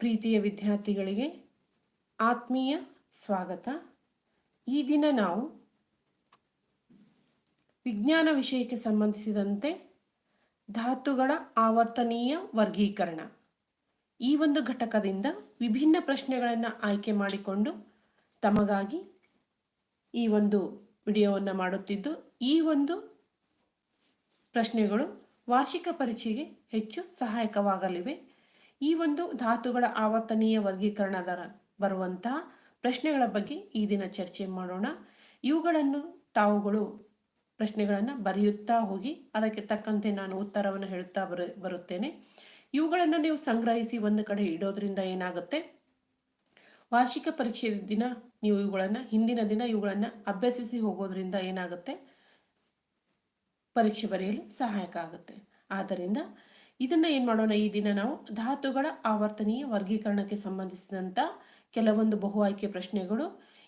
ಪ್ರೀತಿಯ ವಿದ್ಯಾರ್ಥಿಗಳಿಗೆ ಆತ್ಮೀಯ ಸ್ವಾಗತ. ಈ ದಿನ ನಾವು ವಿಜ್ಞಾನ ವಿಷಯಕ್ಕೆ ಸಂಬಂಧಿಸಿದಂತೆ ಧಾತುಗಳ ಆವರ್ತನೀಯ ವರ್ಗೀಕರಣ. ಈ ಒಂದು ಘಟಕದಿಂದ ವಿಭಿನ್ನ ಪ್ರಶ್ನೆಗಳನ್ನು ಆಯ್ಕೆ ಮಾಡಿಕೊಂಡು ತಮಗಾಗಿ ಈ ಒಂದು ವಿಡಿಯೋವನ್ನು ಮಾಡುತ್ತಿದ್ದು, ಈ ಒಂದು ಪ್ರಶ್ನೆಗಳು ವಾರ್ಷಿಕ ಪರೀಕ್ಷೆಗೆ ಹೆಚ್ಚು ಸಹಾಯಕವಾಗಲಿವೆ. ಈ ಒಂದು ಧಾತುಗಳ ಆವರ್ತನೀಯ ವರ್ಗೀಕರಣದ ಬರುವಂತಹ ಪ್ರಶ್ನೆಗಳ ಬಗ್ಗೆ ಈ ದಿನ ಚರ್ಚೆ ಮಾಡೋಣ. ಇವುಗಳನ್ನು ತಾವುಗಳು ಪ್ರಶ್ನೆಗಳನ್ನು ಬರೆಯುತ್ತಾ ಹೋಗಿ ಅದಕ್ಕೆ ತಕ್ಕಂತೆ ನಾನು ಉತ್ತರವನ್ನು ಹೇಳುತ್ತಾ ಬರು, ಬರುತ್ತೇನೆ. ಇವುಗಳನ್ನು ನೀವು ಸಂಗ್ರಹಿಸಿ ಒಂದು ಕಡೆ ಇಡೋದ್ರಿಂದ ಏನಾಗುತ್ತೆ? ವಾರ್ಷಿಕ ಪರೀಕ್ಷೆ ದಿನ ನೀವು ಇವುಗಳನ್ನು, ಹಿಂದಿನ ದಿನ ಇವುಗಳನ್ನು ಅಭ್ಯಸಿಸಿ ಹೋಗೋದ್ರಿಂದ ಏನಾಗುತ್ತೆ? ಪರೀಕ್ಷೆ ಬರೆಯಲು ಸಹಾಯಕ ಆಗುತ್ತೆ. ಆದ್ದರಿಂದ ಇದನ್ನ ಏನು ಮಾಡೋಣ ಈ ದಿನ ನಾವು ಧಾತುಗಳ ಆವರ್ತನೀಯ ವರ್ಗೀಕರಣಕ್ಕೆ ಸಂಬಂಧಿಸಿದಂಥ ಕೆಲವೊಂದು ಬಹು ಆಯ್ಕೆ ಪ್ರಶ್ನೆಗಳು,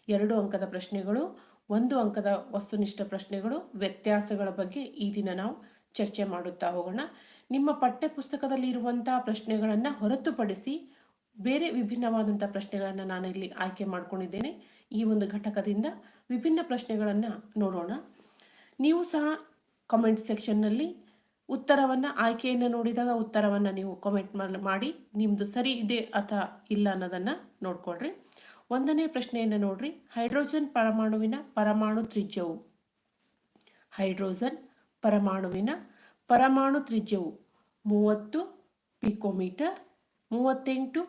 ಎರಡು ಅಂಕದ ಪ್ರಶ್ನೆಗಳು, ಒಂದು ಅಂಕದ ವಸ್ತುನಿಷ್ಠ ಪ್ರಶ್ನೆಗಳು, ವ್ಯತ್ಯಾಸಗಳ ಬಗ್ಗೆ ಈ ದಿನ ನಾವು ಚರ್ಚೆ ಮಾಡುತ್ತಾ ಹೋಗೋಣ. ನಿಮ್ಮ ಪಠ್ಯ ಪುಸ್ತಕದಲ್ಲಿ ಇರುವಂತಹ ಪ್ರಶ್ನೆಗಳನ್ನು ಹೊರತುಪಡಿಸಿ ಬೇರೆ ವಿಭಿನ್ನವಾದಂಥ ಪ್ರಶ್ನೆಗಳನ್ನು ನಾನು ಇಲ್ಲಿ ಆಯ್ಕೆ ಮಾಡ್ಕೊಂಡಿದ್ದೇನೆ. ಈ ಒಂದು ಘಟಕದಿಂದ ವಿಭಿನ್ನ ಪ್ರಶ್ನೆಗಳನ್ನು ನೋಡೋಣ. ನೀವು ಸಹ ಕಮೆಂಟ್ ಸೆಕ್ಷನ್ನಲ್ಲಿ ಉತ್ತರವನ್ನು, ಆಯ್ಕೆಯನ್ನು ನೋಡಿದಾಗ ಉತ್ತರವನ್ನು ನೀವು ಕಮೆಂಟ್ ಮಾಡಿ ನಿಮ್ಮದು ಸರಿ ಇದೆ ಅಥವಾ ಇಲ್ಲ ಅನ್ನೋದನ್ನು ನೋಡ್ಕೊಳ್ರಿ. ಒಂದನೇ ಪ್ರಶ್ನೆಯನ್ನು ನೋಡ್ರಿ. ಹೈಡ್ರೋಜನ್ ಪರಮಾಣುವಿನ ಪರಮಾಣು ತ್ರಿಜ್ಯವು. ಹೈಡ್ರೋಜನ್ ಪರಮಾಣುವಿನ ಪರಮಾಣು ತ್ರಿಜ್ಯವು ಮೂವತ್ತು ಪಿಕೋಮೀಟರ್, ಮೂವತ್ತೆಂಟು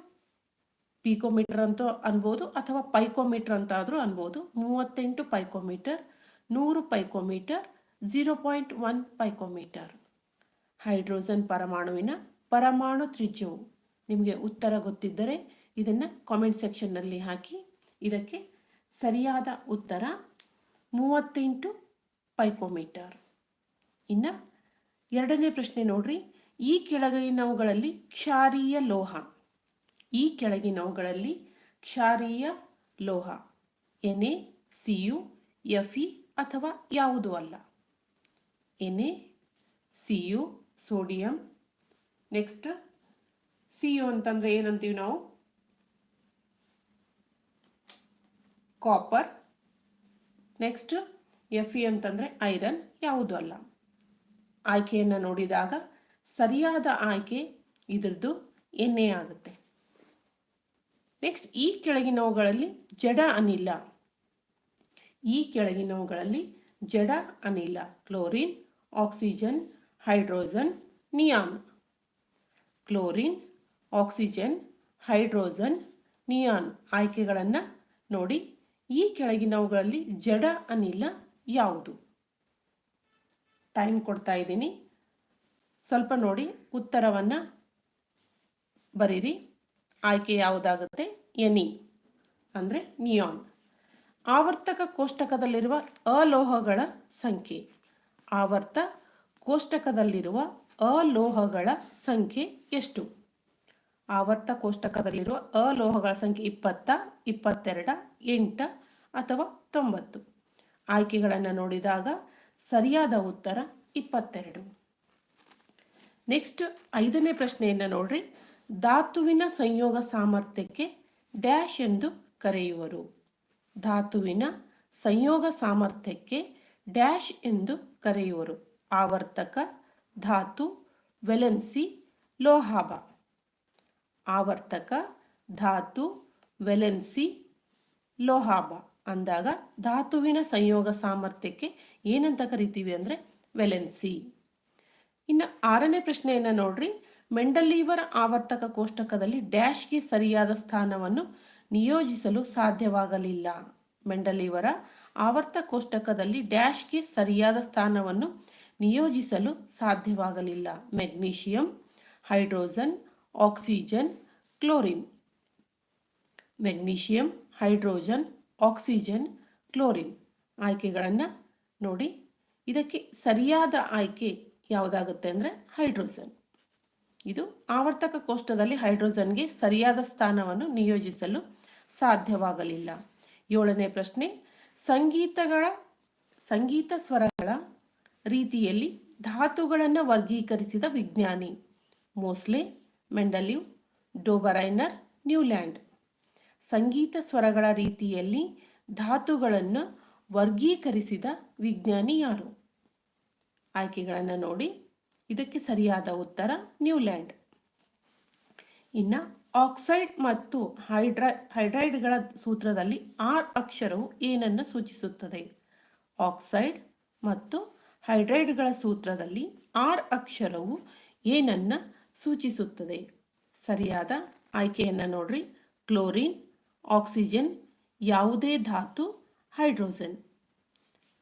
ಪಿಕೋಮೀಟರ್ ಅಂತ ಅನ್ಬೋದು ಅಥವಾ ಪೈಕೋಮೀಟರ್ ಅಂತ ಆದರೂ ಅನ್ಬೋದು. ಮೂವತ್ತೆಂಟು ಪೈಕೋಮೀಟರ್, ನೂರು picometre zero point one picometre. Hydrogen ಪರಮಾಣುವಿನ ಪರಮಾಣು ತ್ರಿಜ್ಯವು. ನಿಮಗೆ ಉತ್ತರ ಗೊತ್ತಿದ್ದರೆ ಇದನ್ನು ಕಾಮೆಂಟ್ ಸೆಕ್ಷನ್ನಲ್ಲಿ ಹಾಕಿ. ಇದಕ್ಕೆ ಸರಿಯಾದ ಉತ್ತರ ಮೂವತ್ತೆಂಟು ಪೈಕೋಮೀಟರ್. ಇನ್ನು ಎರಡನೇ ಪ್ರಶ್ನೆ ನೋಡ್ರಿ. ಈ ಕೆಳಗಿನವುಗಳಲ್ಲಿ ಕ್ಷಾರೀಯ ಲೋಹ. ಈ ಕೆಳಗಿನವುಗಳಲ್ಲಿ ಕ್ಷಾರೀಯ ಲೋಹ. ಎನೆ ಸಿಯು ಎಫ್ ಇ ಅಥವಾ ಯಾವುದೂ ಅಲ್ಲ. ಎನೆ ಸಿಯು ಸೋಡಿಯಂ. ನೆಕ್ಸ್ಟ್ ಸಿ ಯು ಅಂತಂದ್ರೆ ಏನಂತೀವಿ ನಾವು? ಕಾಪರ್ ನೆಕ್ಸ್ಟ್ ಎಫ್ ಇ ಅಂತಂದರೆ ಐರನ್ ಯಾವುದೂ ಅಲ್ಲ. ಆಯ್ಕೆಯನ್ನು ನೋಡಿದಾಗ ಸರಿಯಾದ ಆಯ್ಕೆ ಇದರದ್ದು ಎಣ್ಣೆ ಆಗುತ್ತೆ. ನೆಕ್ಸ್ಟ್ ಈ ಕೆಳಗಿನವುಗಳಲ್ಲಿ ಜಡ ಅನಿಲ. ಈ ಕೆಳಗಿನವುಗಳಲ್ಲಿ ಜಡ ಅನಿಲ. Chlorine oxygen hydrogen neon chlorine, oxygen, hydrogen neon ಆಯ್ಕೆಗಳನ್ನು ನೋಡಿ, ಈ ಕೆಳಗಿನವುಗಳಲ್ಲಿ ಜಡ ಅನಿಲ ಯಾವುದು? ಟೈಮ್ ಕೊಡ್ತಾ ಇದ್ದೀನಿ. ಸ್ವಲ್ಪ ನೋಡಿ ಉತ್ತರವನ್ನು ಬರೀರಿ. ಆಯ್ಕೆ ಯಾವುದಾಗುತ್ತೆ? ಎನಿ, ಅಂದರೆ ನಿಯಾನ್ ಆವರ್ತಕ ಕೋಷ್ಟಕದಲ್ಲಿರುವ ಅಲೋಹಗಳ ಸಂಖ್ಯೆ. ಆವರ್ತ ಕೋಷ್ಟಕದಲ್ಲಿರುವ ಅಲೋಹಗಳ ಸಂಖ್ಯೆ ಎಷ್ಟು? ಆವರ್ತ ಕೋಷ್ಟಕದಲ್ಲಿರುವ ಅಲೋಹಗಳ ಸಂಖ್ಯೆ ಇಪ್ಪತ್ತ, ಇಪ್ಪತ್ತೆರಡ, ಎಂಟ ಅಥವಾ ತೊಂಬತ್ತು? ಆಯ್ಕೆಗಳನ್ನು ನೋಡಿದಾಗ ಸರಿಯಾದ ಉತ್ತರ ಇಪ್ಪತ್ತೆರಡು. ನೆಕ್ಸ್ಟ್ ಐದನೇ ಪ್ರಶ್ನೆಯನ್ನು ನೋಡ್ರಿ. ಧಾತುವಿನ ಸಂಯೋಗ ಸಾಮರ್ಥ್ಯಕ್ಕೆ ಡ್ಯಾಶ್ ಎಂದು ಕರೆಯುವರು. ಧಾತುವಿನ ಸಂಯೋಗ ಸಾಮರ್ಥ್ಯಕ್ಕೆ ಡ್ಯಾಶ್ ಎಂದು ಕರೆಯುವರು. ಆವರ್ತಕ ಧಾತು ವೆಲೆನ್ಸಿ ಲೋಹಾಬ. ಆವರ್ತಕ ಧಾತು ವೆಲೆನ್ಸಿ ಲೋಹಾಬ. ಅಂದಾಗ ಧಾತುವಿನ ಸಂಯೋಗ ಸಾಮರ್ಥ್ಯಕ್ಕೆ ಏನಂತ ಕರಿತೀವಿ ಅಂದರೆ ವೆಲೆನ್ಸಿ. ಇನ್ನು ಆರನೇ ಪ್ರಶ್ನೆಯನ್ನು ನೋಡ್ರಿ. ಮೆಂಡಲೀವರ ಆವರ್ತಕ ಕೋಷ್ಟಕದಲ್ಲಿ ಡ್ಯಾಶ್ಗೆ ಸರಿಯಾದ ಸ್ಥಾನವನ್ನು ನಿಯೋಜಿಸಲು ಸಾಧ್ಯವಾಗಲಿಲ್ಲ. ಮೆಂಡಲೀವರ ಆವರ್ತ ಕೋಷ್ಟಕದಲ್ಲಿ ಡ್ಯಾಶ್ಗೆ ಸರಿಯಾದ ಸ್ಥಾನವನ್ನು ನಿಯೋಜಿಸಲು ಸಾಧ್ಯವಾಗಲಿಲ್ಲ. Magnesium, hydrogen, oxygen, chlorine. Magnesium, hydrogen, oxygen, chlorine. ಆಯ್ಕೆಗಳನ್ನು ನೋಡಿ. ಇದಕ್ಕೆ ಸರಿಯಾದ ಆಯ್ಕೆ ಯಾವುದಾಗುತ್ತೆ ಅಂದರೆ ಹೈಡ್ರೋಜನ್. ಇದು ಆವರ್ತಕ ಕೋಷ್ಟದಲ್ಲಿ ಹೈಡ್ರೋಜನ್ಗೆ ಸರಿಯಾದ ಸ್ಥಾನವನ್ನು ನಿಯೋಜಿಸಲು ಸಾಧ್ಯವಾಗಲಿಲ್ಲ. ಏಳನೇ ಪ್ರಶ್ನೆ, ಸಂಗೀತಗಳ, ಸಂಗೀತ ಸ್ವರಗಳ ರೀತಿಯಲ್ಲಿ ಧಾತುಗಳನ್ನು ವರ್ಗೀಕರಿಸಿದ ವಿಜ್ಞಾನಿ. ಮೋಸ್ಲೆ ಮೆಂಡಲಿವ್ ಡೋಬರೈನರ್, ನ್ಯೂಲ್ಯಾಂಡ್. ಸಂಗೀತ ಸ್ವರಗಳ ರೀತಿಯಲ್ಲಿ ಧಾತುಗಳನ್ನು ವರ್ಗೀಕರಿಸಿದ ವಿಜ್ಞಾನಿ ಯಾರು? ಆಯ್ಕೆಗಳನ್ನು ನೋಡಿ. ಇದಕ್ಕೆ ಸರಿಯಾದ ಉತ್ತರ ನ್ಯೂಲ್ಯಾಂಡ್. ಇನ್ನು ಆಕ್ಸೈಡ್ ಮತ್ತು ಹೈಡ್ರೈ, ಹೈಡ್ರೈಡ್ಗಳ ಸೂತ್ರದಲ್ಲಿ ಆರ್ ಅಕ್ಷರವು ಏನನ್ನು ಸೂಚಿಸುತ್ತದೆ? ಆಕ್ಸೈಡ್ ಮತ್ತು ಹೈಡ್ರೈಡ್ಗಳ ಸೂತ್ರದಲ್ಲಿ ಆರ್ ಅಕ್ಷರವು ಏನನ್ನು ಸೂಚಿಸುತ್ತದೆ. ಸರಿಯಾದ ಆಯ್ಕೆಯನ್ನು ನೋಡ್ರಿ. ಕ್ಲೋರಿನ್, ಆಕ್ಸಿಜನ್, ಯಾವುದೇ ಧಾತು, ಹೈಡ್ರೋಜನ್.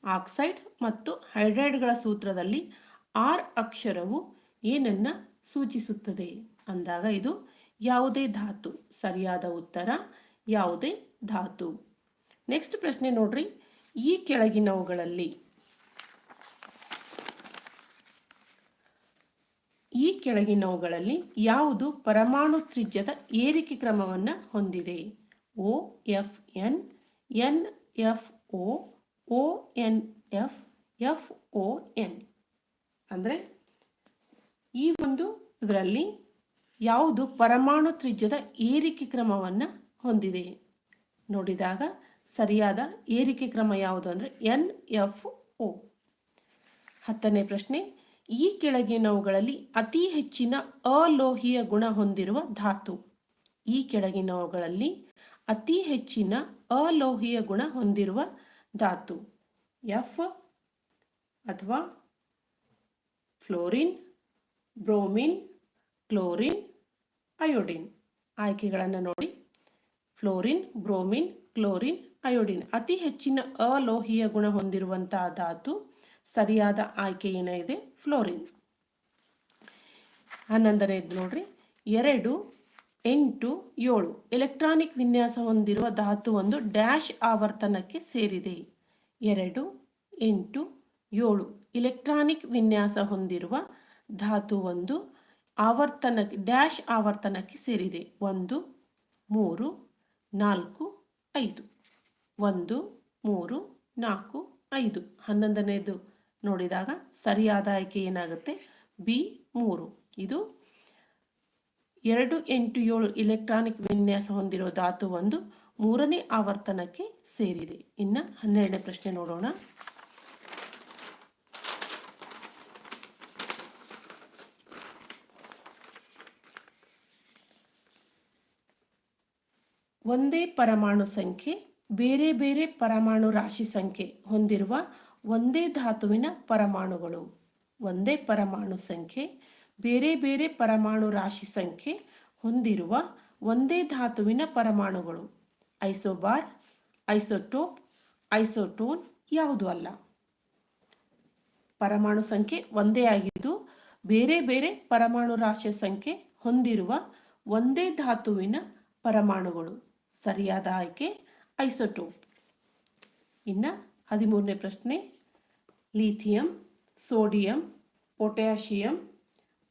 ಆಕ್ಸೈಡ್ ಮತ್ತು ಹೈಡ್ರೈಡ್ಗಳ ಸೂತ್ರದಲ್ಲಿ ಆರ್ ಅಕ್ಷರವು ಏನನ್ನು ಸೂಚಿಸುತ್ತದೆ. ಅಂದಾಗ ಇದು ಯಾವುದೇ ಧಾತು. ಸರಿಯಾದ ಉತ್ತರ, ಯಾವುದೇ ಧಾತು. ನೆಕ್ಸ್ಟ್ ಪ್ರಶ್ನೆ ನೋಡ್ರಿ. ಈ ಕೆಳಗಿನವುಗಳಲ್ಲಿ ಈ ಕೆಳಗಿನವುಗಳಲ್ಲಿ ಯಾವುದು ಪರಮಾಣು ತ್ರಿಜ್ಯದ ಏರಿಕೆ ಕ್ರಮವನ್ನು ಹೊಂದಿದೆ? O, F, N N, F, O O, N, F F, O, N. ಅಂದರೆ ಈ ಒಂದು ಇದರಲ್ಲಿ ಯಾವುದು ಪರಮಾಣು ತ್ರಿಜ್ಯದ ಏರಿಕೆ ಕ್ರಮವನ್ನು ಹೊಂದಿದೆ? ನೋಡಿದಾಗ ಸರಿಯಾದ ಏರಿಕೆ ಕ್ರಮ ಯಾವುದು ಅಂದರೆ ಎನ್, ಎಫ್, ಒ. ಹತ್ತನೇ ಪ್ರಶ್ನೆ. ಈ ಕೆಳಗಿನವುಗಳಲ್ಲಿ ಅತಿ ಹೆಚ್ಚಿನ ಅಲೋಹೀಯ ಗುಣ ಹೊಂದಿರುವ ಧಾತು. ಈ ಕೆಳಗಿನವುಗಳಲ್ಲಿ ಅತಿ ಹೆಚ್ಚಿನ ಅಲೋಹೀಯ ಗುಣ ಹೊಂದಿರುವ ಧಾತು. ಎಫ್ ಅಥವಾ ಫ್ಲೋರಿನ್, ಬ್ರೋಮಿನ್, ಕ್ಲೋರಿನ್, ಅಯೋಡಿನ್. ಆಯ್ಕೆಗಳನ್ನು ನೋಡಿ. Fluorine, bromine, chlorine, iodine. ಅತಿ ಹೆಚ್ಚಿನ ಅಲೋಹೀಯ ಗುಣ ಹೊಂದಿರುವಂತಹ ಧಾತು. ಸರಿಯಾದ ಆಯ್ಕೆ ಏನಿದೆ ಫ್ಲೋರಿನ್ ಹನ್ನೊಂದನೇದು ನೋಡ್ರಿ. ಎರಡು ಎಂಟು ಏಳು. ಎಲೆಕ್ಟ್ರಾನಿಕ್ ವಿನ್ಯಾಸ ಹೊಂದಿರುವ ಧಾತು ಒಂದು ಡ್ಯಾಶ್ ಆವರ್ತನಕ್ಕೆ ಸೇರಿದೆ. ಎರಡು ಎಂಟು ಏಳು. ಎಲೆಕ್ಟ್ರಾನಿಕ್ ವಿನ್ಯಾಸ ಹೊಂದಿರುವ ಧಾತು ಒಂದು ಆವರ್ತನಕ್ಕೆ, ಡ್ಯಾಶ್ ಆವರ್ತನಕ್ಕೆ ಸೇರಿದೆ. ಒಂದು, ಮೂರು, ನಾಲ್ಕು, ಐದು. ಒಂದು, ಮೂರು, ನಾಲ್ಕು, ಐದು. ಹನ್ನೊಂದನೇದು ನೋಡಿದಾಗ ಸರಿಯಾದ ಆಯ್ಕೆ ಏನಾಗುತ್ತೆ? ಬಿ ಮೂರು. ಇದು ಎರಡು ಎಂಟು ಏಳು ಇಲೆಕ್ಟ್ರಾನಿಕ್ ವಿನ್ಯಾಸ ಹೊಂದಿರೋ ಧಾತು ಒಂದು ಮೂರನೇ ಆವರ್ತನಕ್ಕೆ ಸೇರಿದೆ. ಇನ್ನು ಹನ್ನೆರಡನೇ ಪ್ರಶ್ನೆ ನೋಡೋಣ. ಒಂದೇ ಪರಮಾಣು ಸಂಖ್ಯೆ, ಬೇರೆ ಬೇರೆ ಪರಮಾಣು ರಾಶಿ ಸಂಖ್ಯೆ ಹೊಂದಿರುವ ಒಂದೇ ಧಾತುವಿನ ಪರಮಾಣುಗಳು, ಒಂದೇ ಪರಮಾಣು ಸಂಖ್ಯೆ, ಬೇರೆ ಬೇರೆ ಪರಮಾಣು ರಾಶಿ ಸಂಖ್ಯೆ ಹೊಂದಿರುವ ಒಂದೇ ಧಾತುವಿನ ಪರಮಾಣುಗಳು. ಐಸೋಬಾರ್, ಐಸೋಟೋಪ್, ಐಸೋಟೋನ್ ಯಾವುದು ಅಲ್ಲ. ಪರಮಾಣು ಸಂಖ್ಯೆ ಒಂದೇ ಆಗಿದ್ದು, ಬೇರೆ ಬೇರೆ ಪರಮಾಣು ರಾಶಿಯ ಸಂಖ್ಯೆ ಹೊಂದಿರುವ ಒಂದೇ ಧಾತುವಿನ ಪರಮಾಣುಗಳು. ಸರಿಯಾದ ಆಯ್ಕೆ ಐಸೋಟೋಪ್. ಇನ್ನು ಹದಿಮೂರನೇ ಪ್ರಶ್ನೆ. ಲಿಥಿಯಂ, ಸೋಡಿಯಂ ಪೊಟ್ಯಾಶಿಯಂ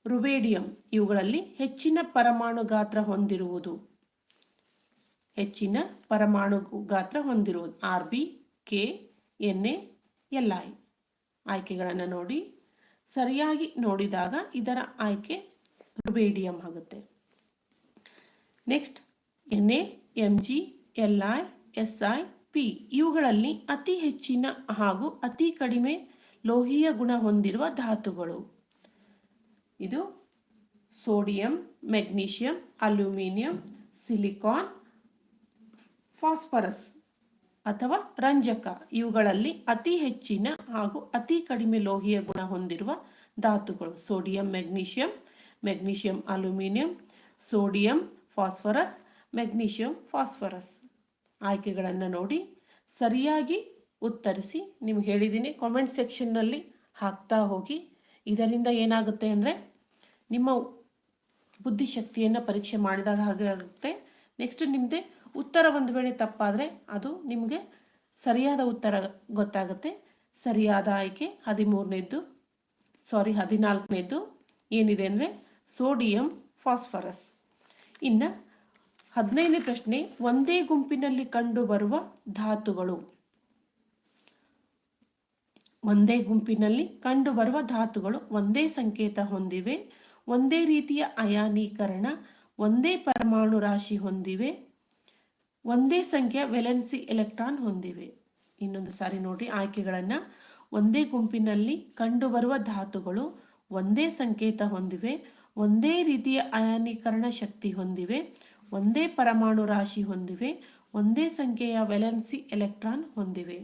ರುಬೇಡಿಯಂ ಇವುಗಳಲ್ಲಿ ಹೆಚ್ಚಿನ ಪರಮಾಣು ಗಾತ್ರ ಹೊಂದಿರುವುದು. ಹೆಚ್ಚಿನ ಪರಮಾಣು ಗಾತ್ರ ಹೊಂದಿರುವುದು. R, B, K, N, A, L, I. ಆಯ್ಕೆಗಳನ್ನು ನೋಡಿ. ಸರಿಯಾಗಿ ನೋಡಿದಾಗ ಇದರ ಆಯ್ಕೆ ರುಬೇಡಿಯಂ ಆಗುತ್ತೆ. Next, N, A, M, G, L, I, S, I P, ಇವುಗಳಲ್ಲಿ ಅತಿ ಹೆಚ್ಚಿನ ಹಾಗೂ ಅತಿ ಕಡಿಮೆ ಲೋಹೀಯ ಗುಣ ಹೊಂದಿರುವ ಧಾತುಗಳು. ಇದು sodium, magnesium, aluminium, silicon, phosphorus ಅಥವಾ ರಂಜಕ. ಇವುಗಳಲ್ಲಿ ಅತಿ ಹೆಚ್ಚಿನ ಹಾಗೂ ಅತಿ ಕಡಿಮೆ ಲೋಹೀಯ ಗುಣ ಹೊಂದಿರುವ ಧಾತುಗಳು sodium, magnesium magnesium, aluminium, sodium, phosphorus, magnesium, phosphorus. ಆಯ್ಕೆಗಳನ್ನು ನೋಡಿ ಸರಿಯಾಗಿ ಉತ್ತರಿಸಿ ನಿಮ್ಗೆ ಹೇಳಿದ್ದೀನಿ ಕಾಮೆಂಟ್ ಸೆಕ್ಷನ್ನಲ್ಲಿ ಹಾಕ್ತಾ ಹೋಗಿ. ಇದರಿಂದ ಏನಾಗುತ್ತೆ ಅಂದರೆ ನಿಮ್ಮ ಬುದ್ಧಿಶಕ್ತಿಯನ್ನು ಪರೀಕ್ಷೆ ಮಾಡಿದಾಗ ಹಾಗೆ ಆಗುತ್ತೆ. ನೆಕ್ಸ್ಟ್ ನಿಮ್ಮದೇ ಉತ್ತರ ಒಂದು ವೇಳೆ ತಪ್ಪಾದರೆ ಅದು ನಿಮಗೆ ಸರಿಯಾದ ಉತ್ತರ ಗೊತ್ತಾಗುತ್ತೆ. ಸರಿಯಾದ ಆಯ್ಕೆ ಹದಿಮೂರನೇದ್ದು ಸಾರಿ ಹದಿನಾಲ್ಕನೇದ್ದು ಏನಿದೆ ಅಂದರೆ ಸೋಡಿಯಂ ಫಾಸ್ಫರಸ್ ಇನ್ನು ಹದಿನೈದನೇ ಪ್ರಶ್ನೆ, ಒಂದೇ ಗುಂಪಿನಲ್ಲಿ ಕಂಡುಬರುವ ಧಾತುಗಳು. ಒಂದೇ ಗುಂಪಿನಲ್ಲಿ ಕಂಡುಬರುವ ಧಾತುಗಳು ಒಂದೇ ಸಂಕೇತ ಹೊಂದಿವೆ, ಒಂದೇ ರೀತಿಯ ಅಯಾನೀಕರಣ, ಒಂದೇ ಪರಮಾಣು ರಾಶಿ ಹೊಂದಿವೆ, ಒಂದೇ ಸಂಖ್ಯೆಯ ವೆಲೆನ್ಸಿ ಎಲೆಕ್ಟ್ರಾನ್ ಹೊಂದಿವೆ. ಇನ್ನೊಂದು ಸಾರಿ ನೋಡಿ ಆಯ್ಕೆಗಳನ್ನು. ಒಂದೇ ಗುಂಪಿನಲ್ಲಿ ಕಂಡುಬರುವ ಧಾತುಗಳು ಒಂದೇ ಸಂಕೇತ ಹೊಂದಿವೆ, ಒಂದೇ ರೀತಿಯ ಅಯಾನೀಕರಣ ಶಕ್ತಿ ಹೊಂದಿವೆ ಒಂದೇ ಪರಮಾಣು ರಾಶಿ ಹೊಂದಿವೆ, ಒಂದೇ ಸಂಖ್ಯೆಯ ವೆಲೆನ್ಸಿ ಎಲೆಕ್ಟ್ರಾನ್ ಹೊಂದಿವೆ.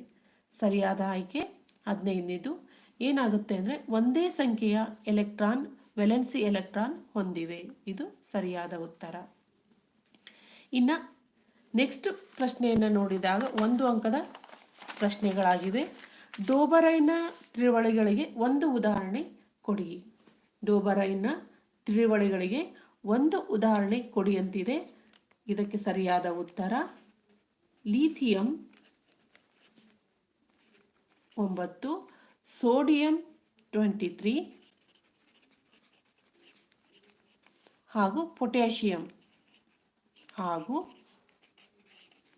ಸರಿಯಾದ ಆಯ್ಕೆ? ಹದಿನೈದನೇದು. ಏನಾಗುತ್ತೆ ಅಂದರೆ ಒಂದೇ ಸಂಖ್ಯೆಯ ಎಲೆಕ್ಟ್ರಾನ್, ವೆಲೆನ್ಸಿ ಎಲೆಕ್ಟ್ರಾನ್ ಹೊಂದಿವೆ. ಇದು ಸರಿಯಾದ ಉತ್ತರ. ಇನ್ನು ನೆಕ್ಸ್ಟ್ ಪ್ರಶ್ನೆಯನ್ನು ನೋಡಿದಾಗ ಒಂದು ಅಂಕದ ಪ್ರಶ್ನೆಗಳಾಗಿವೆ. ಡೋಬರೈನ ತ್ರಿವಳಿಗಳಿಗೆ ಒಂದು ಉದಾಹರಣೆ ಕೊಡಿ. ಡೋಬರೈನ ತ್ರಿವಳಿಗಳಿಗೆ ಒಂದು ಉದಾಹರಣೆ ಕೊಡಿ ಅಂತಿದೆ. ಇದಕ್ಕೆ ಸರಿಯಾದ ಉತ್ತರ. ಲೀಥಿಯಂ ಒಂಬತ್ತು, ಸೋಡಿಯಂ ಟ್ವೆಂಟಿ ತ್ರೀ ಹಾಗೂ ಪೊಟ್ಯಾಷಿಯಂ ಹಾಗೂ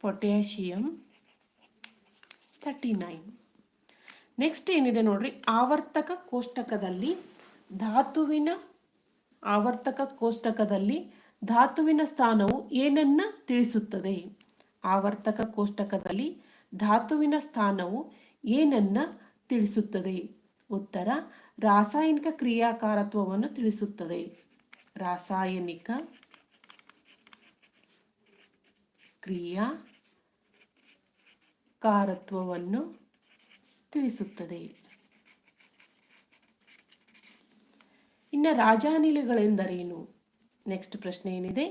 ಪೊಟ್ಯಾಷಿಯಂ ತರ್ಟಿ ನೈನ್. ನೆಕ್ಸ್ಟ್ ಏನಿದೆ ನೋಡ್ರಿ, ಆವರ್ತಕ ಕೋಷ್ಟಕದಲ್ಲಿ ಧಾತುವಿನ ಆವರ್ತಕ ಕೋಷ್ಟಕದಲ್ಲಿ ಧಾತುವಿನ ಸ್ಥಾನವು ಏನನ್ನ ತಿಳಿಸುತ್ತದೆ? ಆವರ್ತಕ ಕೋಷ್ಟಕದಲ್ಲಿ ಧಾತುವಿನ ಸ್ಥಾನವು ಏನನ್ನ ತಿಳಿಸುತ್ತದೆ? ಉತ್ತರ, ರಾಸಾಯನಿಕ ಕ್ರಿಯಾಕಾರತ್ವವನ್ನು ತಿಳಿಸುತ್ತದೆ. ರಾಸಾಯನಿಕ ಕ್ರಿಯಾ ಕಾರತ್ವವನ್ನು ತಿಳಿಸುತ್ತದೆ. ಇನ್ನು ರಾಜಾನಿಲಗಳೆಂದರೇನು? ನೆಕ್ಸ್ಟ್ ಪ್ರಶ್ನೆ ಏನಿದೆ?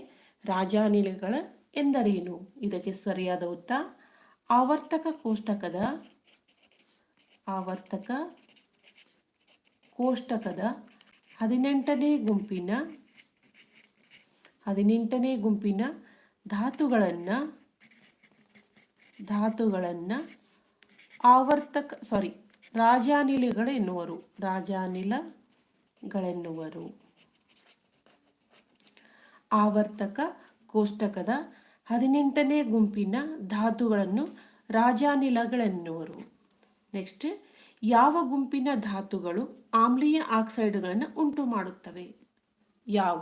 ರಾಜಾನಿಲಗಳ ಎಂದರೇನು? ಇದಕ್ಕೆ ಸರಿಯಾದ ಉತ್ತರ, ಆವರ್ತಕ ಕೋಷ್ಟಕದ ಆವರ್ತಕ ಕೋಷ್ಟಕದ ಹದಿನೆಂಟನೇ ಗುಂಪಿನ ಹದಿನೆಂಟನೇ ಗುಂಪಿನ ಧಾತುಗಳನ್ನು ಧಾತುಗಳನ್ನು ಆವರ್ತಕ ಸಾರಿ ರಾಜಾನಿಲಗಳೆನ್ನುವರು ರಾಜಾನಿಲಗಳೆನ್ನುವರು ಆವರ್ತಕ ಕೋಷ್ಟಕದ ಹದಿನೆಂಟನೇ ಗುಂಪಿನ ಧಾತುಗಳನ್ನು ರಾಜಾನಿಲಗಳೆನ್ನುವರು. ನೆಕ್ಸ್ಟ್ ಯಾವ ಗುಂಪಿನ ಧಾತುಗಳು ಆಮ್ಲೀಯ ಆಕ್ಸೈಡ್ಗಳನ್ನು ಉಂಟು ಮಾಡುತ್ತವೆ ಯಾವ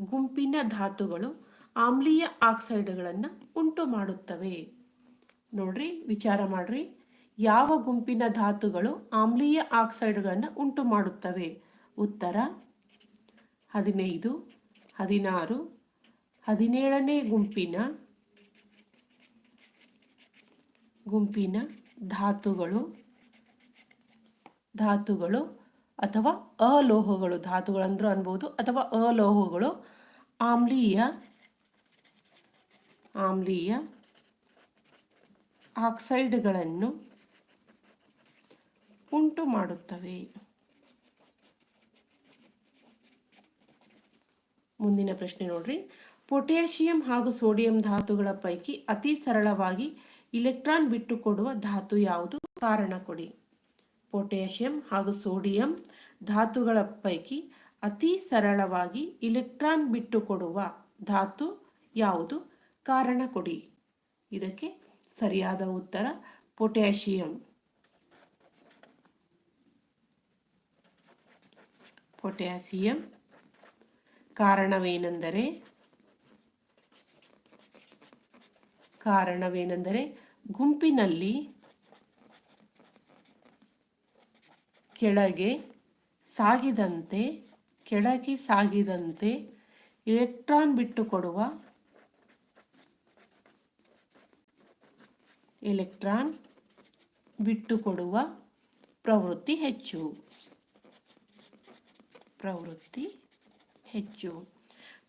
ಗುಂಪಿನ ಧಾತುಗಳು ಆಮ್ಲೀಯ ಆಕ್ಸೈಡ್ಗಳನ್ನು ಉಂಟು ಮಾಡುತ್ತವೆ ನೋಡ್ರಿ, ವಿಚಾರ ಮಾಡ್ರಿ. ಯಾವ ಗುಂಪಿನ ಧಾತುಗಳು ಆಮ್ಲೀಯ ಆಕ್ಸೈಡ್ಗಳನ್ನು ಉಂಟು ಮಾಡುತ್ತವೆ ಉತ್ತರ ಹದಿನೈದು, ಹದಿನಾರು, ಹದಿನೇಳನೇ ಗುಂಪಿನ ಗುಂಪಿನ ಧಾತುಗಳು ಧಾತುಗಳು ಅಥವಾ ಅಲೋಹಗಳು ಧಾತುಗಳಂದ್ರೂ ಅನ್ಬೋದು ಅಥವಾ ಅಲೋಹಗಳು, ಆಮ್ಲೀಯ ಆಮ್ಲೀಯ ಆಕ್ಸೈಡ್ಗಳನ್ನು ಉಂಟು ಮಾಡುತ್ತವೆ ಮುಂದಿನ ಪ್ರಶ್ನೆ ನೋಡ್ರಿ. ಪೊಟ್ಯಾಷಿಯಂ ಹಾಗೂ ಸೋಡಿಯಂ ಧಾತುಗಳ ಪೈಕಿ ಅತಿ ಸರಳವಾಗಿ ಇಲೆಕ್ಟ್ರಾನ್ ಬಿಟ್ಟುಕೊಡುವ ಧಾತು ಯಾವುದು? ಕಾರಣ ಕೊಡಿ. ಪೊಟ್ಯಾಷಿಯಂ ಹಾಗೂ ಸೋಡಿಯಂ ಧಾತುಗಳ ಪೈಕಿ ಅತಿ ಸರಳವಾಗಿ ಇಲೆಕ್ಟ್ರಾನ್ ಬಿಟ್ಟುಕೊಡುವ ಧಾತು ಯಾವುದು? ಕಾರಣ ಕೊಡಿ. ಇದಕ್ಕೆ ಸರಿಯಾದ ಉತ್ತರ ಪೊಟ್ಯಾಷಿಯಂ. ಪೊಟ್ಯಾಸಿಯಂ ಕಾರಣವೇನೆಂದರೆ ಕಾರಣವೇನೆಂದರೆ ಗುಂಪಿನಲ್ಲಿ ಕೆಳಗೆ ಸಾಗಿದಂತೆ ಕೆಳಗೆ ಸಾಗಿದಂತೆ ಎಲೆಕ್ಟ್ರಾನ್ ಬಿಟ್ಟುಕೊಡುವ ಎಲೆಕ್ಟ್ರಾನ್ ಬಿಟ್ಟುಕೊಡುವ ಪ್ರವೃತ್ತಿ ಹೆಚ್ಚು. ಪ್ರವೃತ್ತಿ ಹೆಚ್ಚು.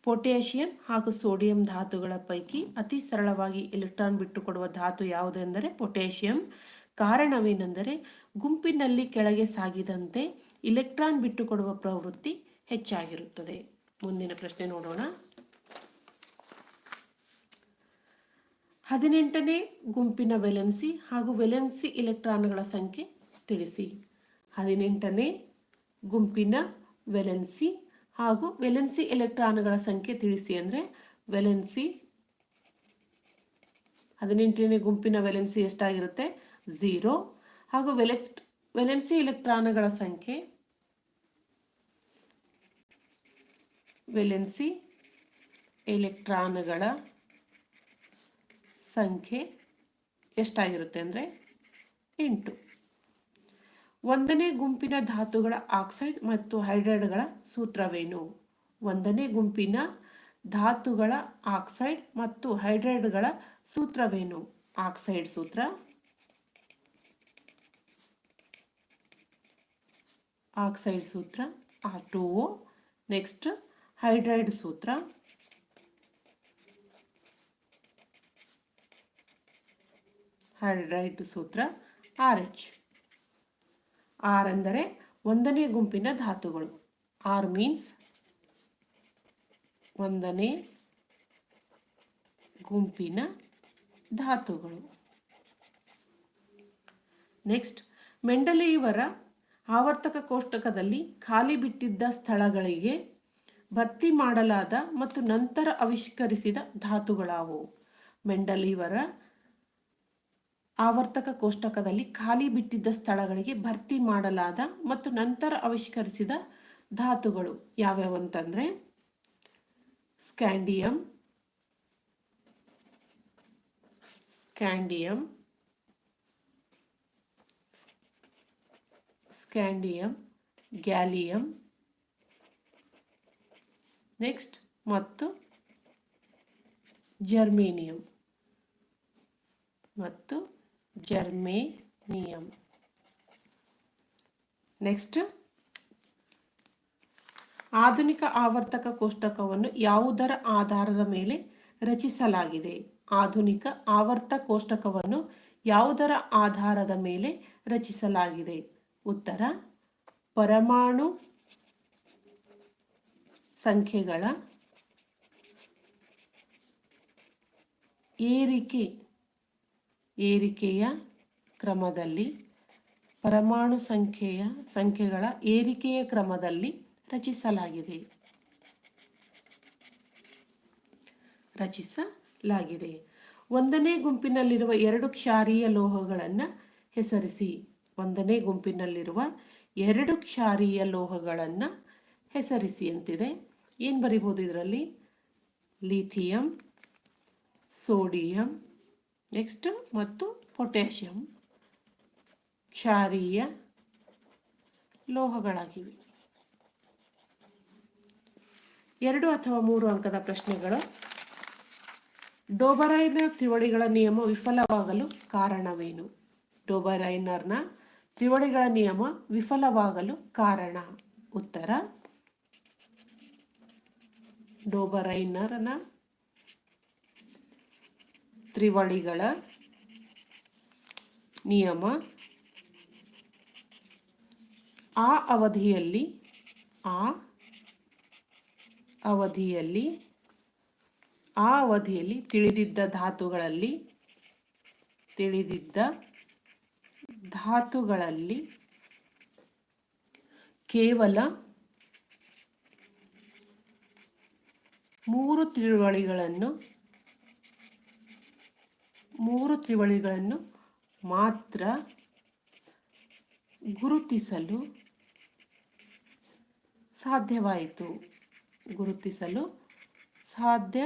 ಪೊಟ್ಯಾಷಿಯಂ ಹಾಗೂ ಸೋಡಿಯಂ ಧಾತುಗಳ ಪೈಕಿ ಅತಿ ಸರಳವಾಗಿ ಎಲೆಕ್ಟ್ರಾನ್ ಬಿಟ್ಟುಕೊಡುವ ಧಾತು ಯಾವುದೆಂದರೆ ಪೊಟ್ಯಾಷಿಯಂ. ಕಾರಣವೇನೆಂದರೆ ಗುಂಪಿನಲ್ಲಿ ಕೆಳಗೆ ಸಾಗಿದಂತೆ ಇಲೆಕ್ಟ್ರಾನ್ ಬಿಟ್ಟುಕೊಡುವ ಪ್ರವೃತ್ತಿ ಹೆಚ್ಚಾಗಿರುತ್ತದೆ. ಮುಂದಿನ ಪ್ರಶ್ನೆ ನೋಡೋಣ. ಹದಿನೆಂಟನೇ ಗುಂಪಿನ ವೆಲೆನ್ಸಿ ಹಾಗೂ ವೆಲೆನ್ಸಿ ಇಲೆಕ್ಟ್ರಾನ್ಗಳ ಸಂಖ್ಯೆ ತಿಳಿಸಿ. ಹದಿನೆಂಟನೇ ಗುಂಪಿನ ವೆಲೆನ್ಸಿ ಹಾಗೂ ವೆಲೆನ್ಸಿ ಎಲೆಕ್ಟ್ರಾನ್ಗಳ ಸಂಖ್ಯೆ ತಿಳಿಸಿ ಅಂದರೆ ವೆಲೆನ್ಸಿ ಹದಿನೆಂಟನೇ ಗುಂಪಿನ ವೆಲೆನ್ಸಿ ಎಷ್ಟಾಗಿರುತ್ತೆ? ಝೀರೋ. ಹಾಗೂ ವೆಲೆಕ್ಟ್ ವೆಲೆನ್ಸಿ ಎಲೆಕ್ಟ್ರಾನ್ಗಳ ಸಂಖ್ಯೆ ವೆಲೆನ್ಸಿ ಎಲೆಕ್ಟ್ರಾನ್ಗಳ ಸಂಖ್ಯೆ ಎಷ್ಟಾಗಿರುತ್ತೆ ಅಂದರೆ ಎಂಟು. ಒಂದನೇ ಗುಂಪಿನ ಧಾತುಗಳ ಆಕ್ಸೈಡ್ ಮತ್ತು ಹೈಡ್ರೈಡ್ಗಳ ಸೂತ್ರವೇನು? ಒಂದನೇ ಗುಂಪಿನ ಧಾತುಗಳ ಆಕ್ಸೈಡ್ ಮತ್ತು ಹೈಡ್ರೈಡ್ಗಳ ಸೂತ್ರವೇನು? ಆಕ್ಸೈಡ್ ಸೂತ್ರ? ಆಕ್ಸೈಡ್ ಸೂತ್ರ? R two O next hydride ಸೂತ್ರ? ಹೈಡ್ರೈಡ್ ಸೂತ್ರ? R H. ಆರ್ ಅಂದರೆ ಒಂದನೇ ಗುಂಪಿನ ಧಾತುಗಳು. ಆರ್ ಮೀನ್ಸ್ ಒಂದನೇ ಗುಂಪಿನ ಧಾತುಗಳು. ನೆಕ್ಸ್ಟ್, ಮೆಂಡಲೀವರ ಆವರ್ತಕ ಕೋಷ್ಟಕದಲ್ಲಿ ಖಾಲಿ ಬಿಟ್ಟಿದ್ದ ಸ್ಥಳಗಳಿಗೆ ಭರ್ತಿ ಮಾಡಲಾದ ಮತ್ತು ನಂತರ ಆವಿಷ್ಕರಿಸಿದ ಧಾತುಗಳಾವುವು ಮೆಂಡಲಿಯವರ ಆವರ್ತಕ ಕೋಷ್ಟಕದಲ್ಲಿ ಖಾಲಿ ಬಿಟ್ಟಿದ್ದ ಸ್ಥಳಗಳಿಗೆ ಭರ್ತಿ ಮಾಡಲಾದ ಮತ್ತು ನಂತರ ಆವಿಷ್ಕರಿಸಿದ ಧಾತುಗಳು ಯಾವ್ಯಾವು ಅಂತಂದರೆ? Scandium scandium scandium, gallium, next ಮತ್ತು ಜರ್ಮೇನಿಯಂ ಮತ್ತು ಜರ್ಮೇನಿಯಂ ನೆಕ್ಸ್ಟ್ ಆಧುನಿಕ ಆವರ್ತಕ ಕೋಷ್ಟಕವನ್ನು ಯಾವುದರ ಆಧಾರದ ಮೇಲೆ ರಚಿಸಲಾಗಿದೆ? ಆಧುನಿಕ ಆವರ್ತ ಕೋಷ್ಟಕವನ್ನು ಯಾವುದರ ಆಧಾರದ ಮೇಲೆ ರಚಿಸಲಾಗಿದೆ? ಉತ್ತರ, ಪರಮಾಣು ಸಂಖ್ಯೆಗಳ ಏರಿಕೆ. ಏರಿಕೆಯ ಕ್ರಮದಲ್ಲಿ, ಪರಮಾಣು ಸಂಖ್ಯೆಯ ಸಂಖ್ಯೆಗಳ ಏರಿಕೆಯ ಕ್ರಮದಲ್ಲಿ ರಚಿಸಲಾಗಿದೆ. ರಚಿಸಲಾಗಿದೆ. ಒಂದನೇ ಗುಂಪಿನಲ್ಲಿರುವ ಎರಡು ಕ್ಷಾರೀಯ ಲೋಹಗಳನ್ನು ಹೆಸರಿಸಿ. ಒಂದನೇ ಗುಂಪಿನಲ್ಲಿರುವ ಎರಡು ಕ್ಷಾರೀಯ ಲೋಹಗಳನ್ನು ಹೆಸರಿಸಿ ಅಂತಿದೆ. ಏನು ಬರಿಬೋದು ಇದರಲ್ಲಿ? ಲಿಥಿಯಂ, ಸೋಡಿಯಂ ನೆಕ್ಸ್ಟ್ ಮತ್ತು ಪೊಟ್ಯಾಷಿಯಂ ಕ್ಷಾರೀಯ ಲೋಹಗಳಾಗಿವೆ. ಎರಡು ಅಥವಾ ಮೂರು ಅಂಕದ ಪ್ರಶ್ನೆಗಳು. ಡೋಬರೈನರ್ ತ್ರಿವಳಿಗಳ ನಿಯಮ ವಿಫಲವಾಗಲು ಕಾರಣವೇನು? ಡೋಬರೈನರ್ನ ತ್ರಿವಳಿಗಳ ನಿಯಮ ವಿಫಲವಾಗಲು ಕಾರಣ? ಉತ್ತರ. ಡೋಬರೈನರ್ನ ತ್ರಿವಳಿಗಳ ನಿಯಮ. ಆ ಅವಧಿಯಲ್ಲಿ ಆ ಅವಧಿಯಲ್ಲಿ ಆ ಅವಧಿಯಲ್ಲಿ ತಿಳಿದಿದ್ದ ಧಾತುಗಳಲ್ಲಿ ತಿಳಿದಿದ್ದ ಧಾತುಗಳಲ್ಲಿ ಕೇವಲ ಮೂರು ತ್ರಿವಳಿಗಳನ್ನು ಮೂರು ತ್ರಿವಳಿಗಳನ್ನು ಮಾತ್ರ ಗುರುತಿಸಲು ಸಾಧ್ಯವಾಯಿತು. ಗುರುತಿಸಲು ಸಾಧ್ಯ,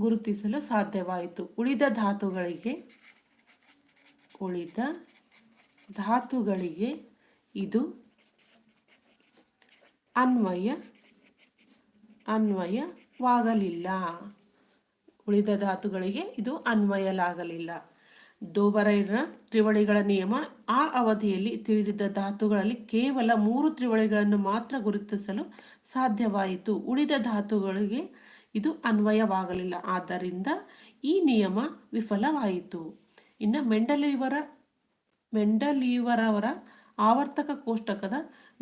ಗುರುತಿಸಲು ಸಾಧ್ಯವಾಯಿತು. ಉಳಿದ ಧಾತುಗಳಿಗೆ ಉಳಿದ ಧಾತುಗಳಿಗೆ ಇದು ಅನ್ವಯ, ಅನ್ವಯವಾಗಲಿಲ್ಲ. ಉಳಿದ ಧಾತುಗಳಿಗೆ ಇದು ಅನ್ವಯಲಾಗಲಿಲ್ಲ. ಡೋಬರೈನ ತ್ರಿವಳಿಗಳ ನಿಯಮ ಆ ಅವಧಿಯಲ್ಲಿ ತಿಳಿದಿದ್ದ ಧಾತುಗಳಲ್ಲಿ ಕೇವಲ ಮೂರು ತ್ರಿವಳಿಗಳನ್ನು ಮಾತ್ರ ಗುರುತಿಸಲು ಸಾಧ್ಯವಾಯಿತು. ಉಳಿದ ಧಾತುಗಳಿಗೆ ಇದು ಅನ್ವಯವಾಗಲಿಲ್ಲ. ಆದ್ದರಿಂದ ಈ ನಿಯಮ ವಿಫಲವಾಯಿತು. ಇನ್ನು ಮೆಂಡಲೀವರ, ಮೆಂಡಲೀವರವರ ಆವರ್ತಕ ಕೋಷ್ಟಕದ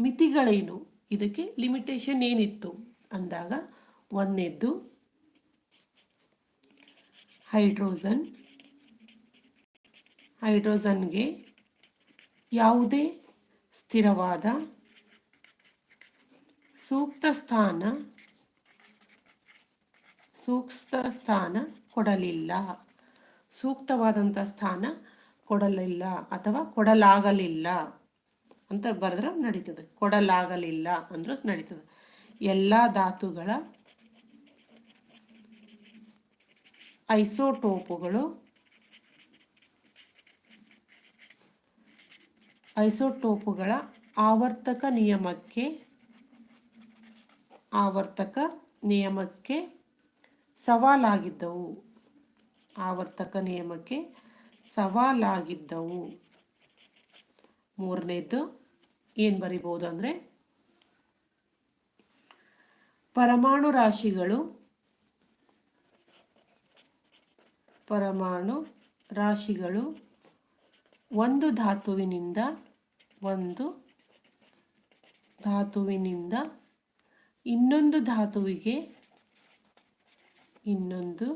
ಮಿತಿಗಳೇನು? ಇದಕ್ಕೆ ಲಿಮಿಟೇಷನ್ ಏನಿತ್ತು? ಅಂದಾಗ ಒಂದನೇದ್ದು ಹೈಡ್ರೋಜನ್. ಹೈಡ್ರೋಜನ್ಗೆ ಯಾವುದೇ ಸ್ಥಿರವಾದ ಸೂಕ್ತ ಸ್ಥಾನ ಸೂಕ್ತ ಸ್ಥಾನ ಕೊಡಲಿಲ್ಲ. ಸೂಕ್ತವಾದಂಥ ಸ್ಥಾನ ಕೊಡಲಿಲ್ಲ ಅಥವಾ ಕೊಡಲಾಗಲಿಲ್ಲ ಅಂತ ಬರೆದ್ರೆ ನಡೀತದೆ. ಕೊಡಲಾಗಲಿಲ್ಲ ಅಂದ್ರೆ ನಡೀತದೆ. ಎಲ್ಲ ಧಾತುಗಳ ಐಸೋಟೋಪುಗಳು. ಐಸೋಟೋಪುಗಳ ಆವರ್ತಕ ನಿಯಮಕ್ಕೆ ಆವರ್ತಕ ನಿಯಮಕ್ಕೆ ಸವಾಲಾಗಿದ್ದವು. ಆವರ್ತಕ ನಿಯಮಕ್ಕೆ ಸವಾಲಾಗಿದ್ದವು. ಮೂರನೇದು ಏನು ಬರಿಬೋದು ಅಂದರೆ, ಪರಮಾಣು ರಾಶಿಗಳು ಪರಮಾಣು ರಾಶಿಗಳು ಒಂದು ಧಾತುವಿನಿಂದ ಒಂದು ಧಾತುವಿನಿಂದ ಇನ್ನೊಂದು ಧಾತುವಿಗೆ ಇನ್ನೊಂದು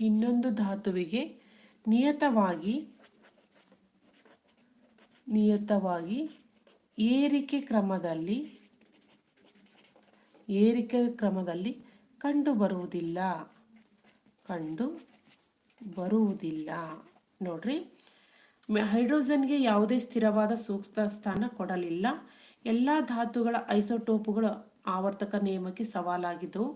ಇನ್ನೊಂದು ಧಾತುವಿಗೆ ನಿಯತವಾಗಿ ನಿಯತವಾಗಿ ಏರಿಕೆ ಕ್ರಮದಲ್ಲಿ ಏರಿಕೆ ಕ್ರಮದಲ್ಲಿ ಕಂಡು ಬರುವುದಿಲ್ಲ. ಕಂಡು ಬರುವುದಿಲ್ಲ. ನೋಡ್ರಿ. ಹೈಡ್ರೋಜನ್ಗೆ ಯಾವುದೇ ಸ್ಥಿರವಾದ ಸೂಕ್ತ ಸ್ಥಾನ ಕೊಡಲಿಲ್ಲ. ಎಲ್ಲ ಧಾತುಗಳ ಐಸೋಟೋಪುಗಳು ಆವರ್ತಕ ನಿಯಮಕ್ಕೆ ಸವಾಲಾಗಿದ್ದವು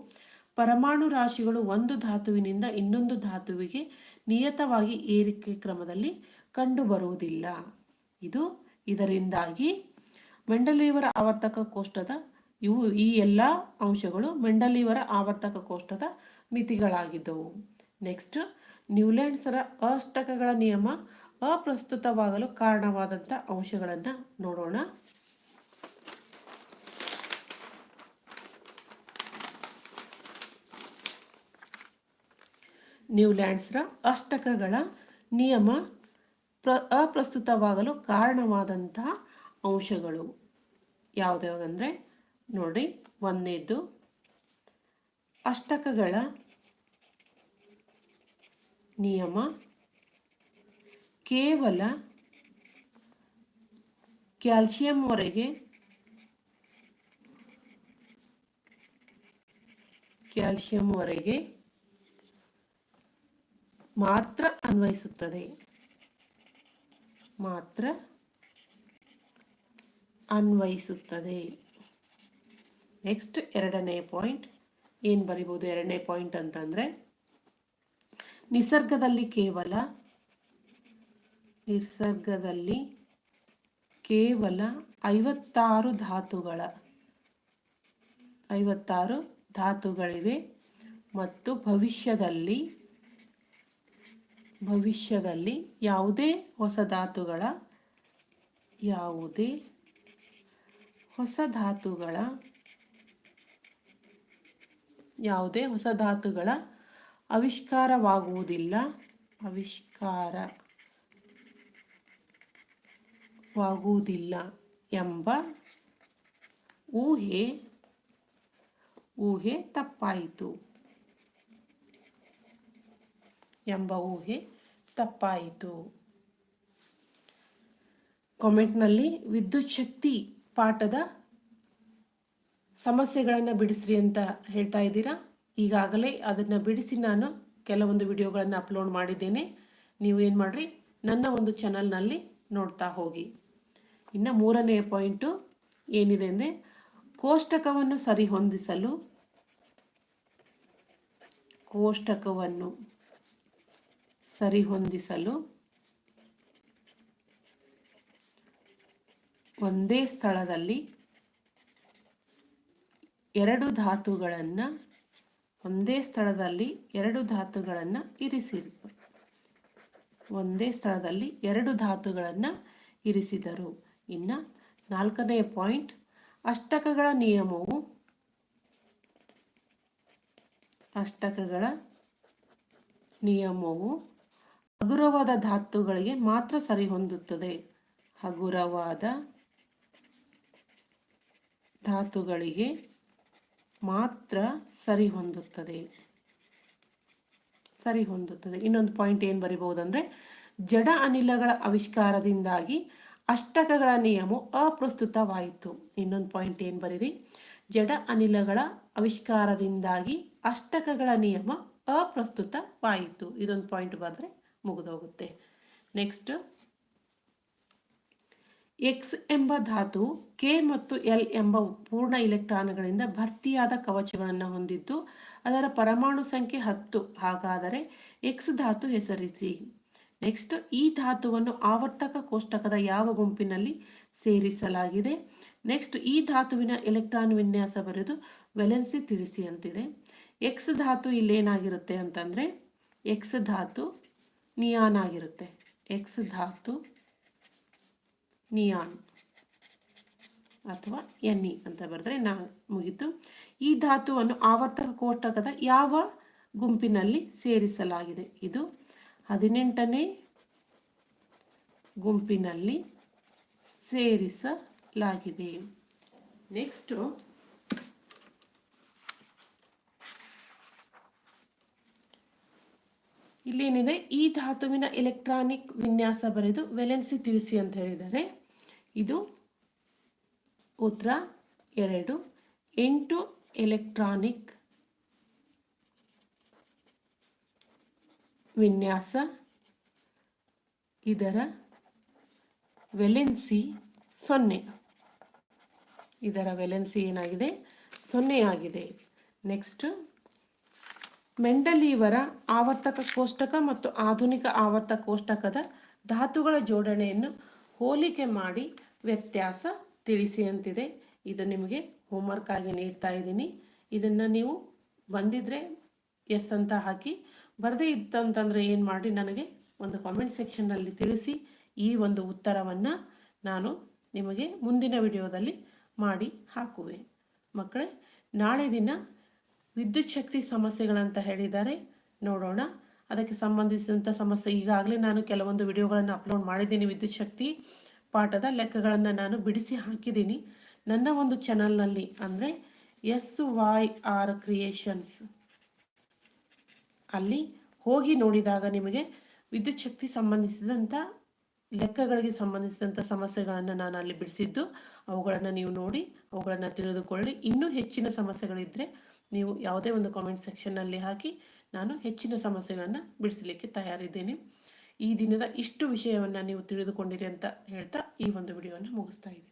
ಪರಮಾಣು ರಾಶಿಗಳು ಒಂದು ಧಾತುವಿನಿಂದ ಇನ್ನೊಂದು ಧಾತುವಿಗೆ ನಿಯತವಾಗಿ ಏರಿಕೆ ಕ್ರಮದಲ್ಲಿ ಕಂಡುಬರುವುದಿಲ್ಲ ಇದು ಇದರಿಂದಾಗಿ ಮೆಂಡಲೀವರ ಆವರ್ತಕ ಕೋಷ್ಟದ ಇವು ಈ ಎಲ್ಲ ಅಂಶಗಳು ಮೆಂಡಲಿವರ ಆವರ್ತಕ ಕೋಷ್ಟದ ಮಿತಿಗಳಾಗಿದ್ದವು. ನೆಕ್ಸ್ಟ್ ನ್ಯೂಲ್ಯಾಂಡ್ಸರ ಅಷ್ಟಕಗಳ ನಿಯಮ ಅಪ್ರಸ್ತುತವಾಗಲು ಕಾರಣವಾದಂಥ ಅಂಶಗಳನ್ನು ನೋಡೋಣ. ನ್ಯೂಲ್ಯಾಂಡ್ಸ್ರ ಅಷ್ಟಕಗಳ ನಿಯಮ ಪ್ರ, ಅಪ್ರಸ್ತುತವಾಗಲು ಕಾರಣವಾದಂತಹ ಅಂಶಗಳು. ಯಾವುದ್ಯಾವುದಂದರೆ ನೋಡಿ ಒಂದನೇದು ಅಷ್ಟಕಗಳ ನಿಯಮ. ಕೇವಲ ಕ್ಯಾಲ್ಸಿಯಂವರೆಗೆ ಕ್ಯಾಲ್ಸಿಯಂವರೆಗೆ ಮಾತ್ರ ಅನ್ವಯಿಸುತ್ತದೆ. ಮಾತ್ರ ಅನ್ವಯಿಸುತ್ತದೆ. ನೆಕ್ಸ್ಟ್ ಎರಡನೇ ಪಾಯಿಂಟ್ ಏನು ಬರಿಬೋದು ಎರಡನೇ ಪಾಯಿಂಟ್ ಅಂತಂದರೆ, ನಿಸರ್ಗದಲ್ಲಿ ಕೇವಲ ನಿಸರ್ಗದಲ್ಲಿ ಕೇವಲ ಐವತ್ತಾರು ಧಾತುಗಳ, ಐವತ್ತಾರು ಧಾತುಗಳಿವೆ ಮತ್ತು ಭವಿಷ್ಯದಲ್ಲಿ ಭವಿಷ್ಯದಲ್ಲಿ ಯಾವುದೇ ಹೊಸ ಧಾತುಗಳ, ಯಾವುದೇ ಹೊಸ ಧಾತುಗಳ ಯಾವುದೇ ಹೊಸ ಧಾತುಗಳ ಆವಿಷ್ಕಾರವಾಗುವುದಿಲ್ಲ. ಆವಿಷ್ಕಾರವಾಗುವುದಿಲ್ಲ ಎಂಬ ಊಹೆ ಊಹೆ ತಪ್ಪಾಯಿತು. ಎಂಬ ಊಹೆ ತಪ್ಪಾಯಿತು. ಕಾಮೆಂಟ್ನಲ್ಲಿ ವಿದ್ಯುತ್ ಶಕ್ತಿ ಪಾಠದ ಸಮಸ್ಯೆಗಳನ್ನು ಬಿಡಿಸ್ರಿ ಅಂತ ಹೇಳ್ತಾ ಇದ್ದೀರಾ? ಈಗಾಗಲೇ ಅದನ್ನು ಬಿಡಿಸಿ ನಾನು ಕೆಲವೊಂದು ವಿಡಿಯೋಗಳನ್ನು ಅಪ್ಲೋಡ್ ಮಾಡಿದ್ದೇನೆ. ನೀವು ಏನು ಮಾಡಿರಿ? ನನ್ನ ಒಂದು ಚಾನಲ್ನಲ್ಲಿ ನೋಡ್ತಾ ಹೋಗಿ. ಇನ್ನು ಮೂರನೇ ಪಾಯಿಂಟು ಏನಿದೆ ಅಂದರೆ, ಕೋಷ್ಟಕವನ್ನು ಸರಿಹೊಂದಿಸಲು ಕೋಷ್ಟಕವನ್ನು ಸರಿಹೊಂದಿಸಲು ಒಂದೇ ಸ್ಥಳದಲ್ಲಿ ಎರಡು ಧಾತುಗಳನ್ನು ಒಂದೇ ಸ್ಥಳದಲ್ಲಿ ಎರಡು ಧಾತುಗಳನ್ನು ಇರಿಸಿರು. ಒಂದೇ ಸ್ಥಳದಲ್ಲಿ ಎರಡು ಧಾತುಗಳನ್ನು ಇರಿಸಿದರು. ಇನ್ನು ನಾಲ್ಕನೇ ಪಾಯಿಂಟ್, ಅಷ್ಟಕಗಳ ನಿಯಮವು ಅಷ್ಟಕಗಳ ನಿಯಮವು ಹಗುರವಾದ ಧಾತುಗಳಿಗೆ ಮಾತ್ರ ಸರಿಹೊಂದುತ್ತದೆ. ಹಗುರವಾದ ಧಾತುಗಳಿಗೆ ಮಾತ್ರ ಸರಿಹೊಂದುತ್ತದೆ. ಸರಿಹೊಂದುತ್ತದೆ. ಇನ್ನೊಂದು ಪಾಯಿಂಟ್ ಏನು ಬರಿಬಹುದಂದ್ರೆ, ಜಡ ಅನಿಲಗಳ ಆವಿಷ್ಕಾರದಿಂದಾಗಿ ಅಷ್ಟಕಗಳ ನಿಯಮ ಅಪ್ರಸ್ತುತವಾಯಿತು. ಇನ್ನೊಂದು ಪಾಯಿಂಟ್ ಏನು ಬರೀರಿ? ಜಡ ಅನಿಲಗಳ ಆವಿಷ್ಕಾರದಿಂದಾಗಿ ಅಷ್ಟಕಗಳ ನಿಯಮ ಅಪ್ರಸ್ತುತವಾಯಿತು. ಇದೊಂದು ಪಾಯಿಂಟ್ ಬರೆದ್ರೆ ಮುಗಿದೋಗುತ್ತೆ. ನೆಕ್ಸ್ಟ್ ಎಕ್ಸ್ ಎಂಬ ಧಾತು ಕೆ ಮತ್ತು ಎಲ್ ಎಂಬ ಪೂರ್ಣ ಇಲೆಕ್ಟ್ರಾನ್ಗಳಿಂದ ಭರ್ತಿಯಾದ ಕವಚಗಳನ್ನು ಹೊಂದಿದ್ದು, ಅದರ ಪರಮಾಣು ಸಂಖ್ಯೆ ಹತ್ತು. ಹಾಗಾದರೆ ಎಕ್ಸ್ ಧಾತು ಹೆಸರಿಸಿ. ನೆಕ್ಸ್ಟ್ ಈ ಧಾತುವನ್ನು ಆವರ್ತಕ ಕೋಷ್ಟಕದ ಯಾವ ಗುಂಪಿನಲ್ಲಿ ಸೇರಿಸಲಾಗಿದೆ? ನೆಕ್ಸ್ಟ್ ಈ ಧಾತುವಿನ ಎಲೆಕ್ಟ್ರಾನ್ ವಿನ್ಯಾಸ ಬರೆದು ವೆಲೆನ್ಸಿ ತಿಳಿಸಿ ಅಂತಿದೆ ಎಕ್ಸ್ ಧಾತು ಇಲ್ಲೇನಾಗಿರುತ್ತೆ ಅಂತಂದರೆ ಎಕ್ಸ್ ಧಾತು ನಿಯಾನ್ ಆಗಿರುತ್ತೆ ಎಕ್ಸ್ ಧಾತು ನಿಯಾನ್ ಅಥವಾ ಎನ್ಇ ಅಂತ ಬರೆದ್ರೆ ನಾ ಮುಗಿತು. ಈ ಧಾತುವನ್ನು ಆವರ್ತಕ ಕೋಷ್ಟಕದ ಯಾವ ಗುಂಪಿನಲ್ಲಿ ಸೇರಿಸಲಾಗಿದೆ? ಇದು ಹದಿನೆಂಟನೇ ಗುಂಪಿನಲ್ಲಿ ಸೇರಿಸಲಾಗಿದೆ. ನೆಕ್ಸ್ಟು ಇಲ್ಲೇನಿದೆ? ಈ ಧಾತುವಿನ ಎಲೆಕ್ಟ್ರಾನಿಕ್ ವಿನ್ಯಾಸ ಬರೆದು ವೆಲೆನ್ಸಿ ತಿಳಿಸಿ ಅಂತ ಹೇಳಿದ್ದಾರೆ. ಇದು ಉತ್ತರ ಎರಡು ಎಂಟು ಎಲೆಕ್ಟ್ರಾನಿಕ್ ವಿನ್ಯಾಸ. ಇದರ ವೆಲೆನ್ಸಿ ಸೊನ್ನೆ. ಇದರ ವೆಲೆನ್ಸಿ ಏನಾಗಿದೆ? ಸೊನ್ನೆಯಾಗಿದೆ ನೆಕ್ಸ್ಟ್, ಮೆಂಡಲೀವರ ಆವರ್ತಕ ಕೋಷ್ಟಕ ಮತ್ತು ಆಧುನಿಕ ಆವರ್ತಕ ಕೋಷ್ಟಕದ ಧಾತುಗಳ ಜೋಡಣೆಯನ್ನು ಹೋಲಿಕೆ ಮಾಡಿ ವ್ಯತ್ಯಾಸ ತಿಳಿಸಿ ಅಂತಿದೆ. ಇದು ನಿಮಗೆ ಹೋಮ್ವರ್ಕ್ ಆಗಿ ನೀಡ್ತಾ ಇದ್ದೀನಿ. ಇದನ್ನು ನೀವು ಬಂದಿದ್ರೆ ಎಸ್ ಅಂತ ಹಾಕಿ. ಬರದೇ ಇತ್ತಂತಂದರೆ ಏನು ಮಾಡಿ ನನಗೆ ಒಂದು ಕಾಮೆಂಟ್ ಸೆಕ್ಷನ್ನಲ್ಲಿ ತಿಳಿಸಿ ಈ ಒಂದು ಉತ್ತರವನ್ನು ನಾನು ನಿಮಗೆ ಮುಂದಿನ ವಿಡಿಯೋದಲ್ಲಿ ಮಾಡಿ ಹಾಕುವೆ. ಮಕ್ಕಳೇ, ನಾಳೆ ದಿನ ವಿದ್ಯುತ್ ಶಕ್ತಿ ಸಮಸ್ಯೆಗಳಂತ ಹೇಳಿದ್ದಾರೆ. ನೋಡೋಣ. ಅದಕ್ಕೆ ಸಂಬಂಧಿಸಿದಂಥ ಸಮಸ್ಯೆ. ಈಗಾಗಲೇ ನಾನು ಕೆಲವೊಂದು ವಿಡಿಯೋಗಳನ್ನು ಅಪ್ಲೋಡ್ ಮಾಡಿದ್ದೀನಿ ವಿದ್ಯುತ್ ಶಕ್ತಿ ಪಾಠದ ಲೆಕ್ಕಗಳನ್ನು ನಾನು ಬಿಡಿಸಿ ಹಾಕಿದ್ದೀನಿ. ನನ್ನ ಒಂದು ಚಾನಲ್ನಲ್ಲಿ ಅಂದರೆ ಎಸ್ ವೈ ಆರ್ ಕ್ರಿಯೇಷನ್ಸ್ ಅಲ್ಲಿ ಹೋಗಿ ನೋಡಿದಾಗ ನಿಮಗೆ ವಿದ್ಯುತ್ ಶಕ್ತಿ ಸಂಬಂಧಿಸಿದಂಥ ಲೆಕ್ಕಗಳಿಗೆ ಸಂಬಂಧಿಸಿದಂಥ ಸಮಸ್ಯೆಗಳನ್ನು ನಾನು ಅಲ್ಲಿ ಬಿಡಿಸಿದ್ದು. ಅವುಗಳನ್ನು ನೀವು ನೋಡಿ, ಅವುಗಳನ್ನು ತಿಳಿದುಕೊಳ್ಳಿ. ಇನ್ನೂ ಹೆಚ್ಚಿನ ಸಮಸ್ಯೆಗಳಿದ್ದರೆ ನೀವು ಯಾವುದೇ ಒಂದು ಕಾಮೆಂಟ್ ಸೆಕ್ಷನ್ನಲ್ಲಿ ಹಾಕಿ ನಾನು ಹೆಚ್ಚಿನ ಸಮಸ್ಯೆಗಳನ್ನು ಬಿಡಿಸಲಿಕ್ಕೆ ತಯಾರಿದ್ದೇನೆ. ಈ ದಿನದ ಇಷ್ಟು ವಿಷಯವನ್ನು ನೀವು ತಿಳಿದುಕೊಂಡಿರಿ ಅಂತ ಹೇಳ್ತಾ ಈ ಒಂದು ವಿಡಿಯೋವನ್ನು ಮುಗಿಸ್ತಾ ಇದ್ದೀನಿ.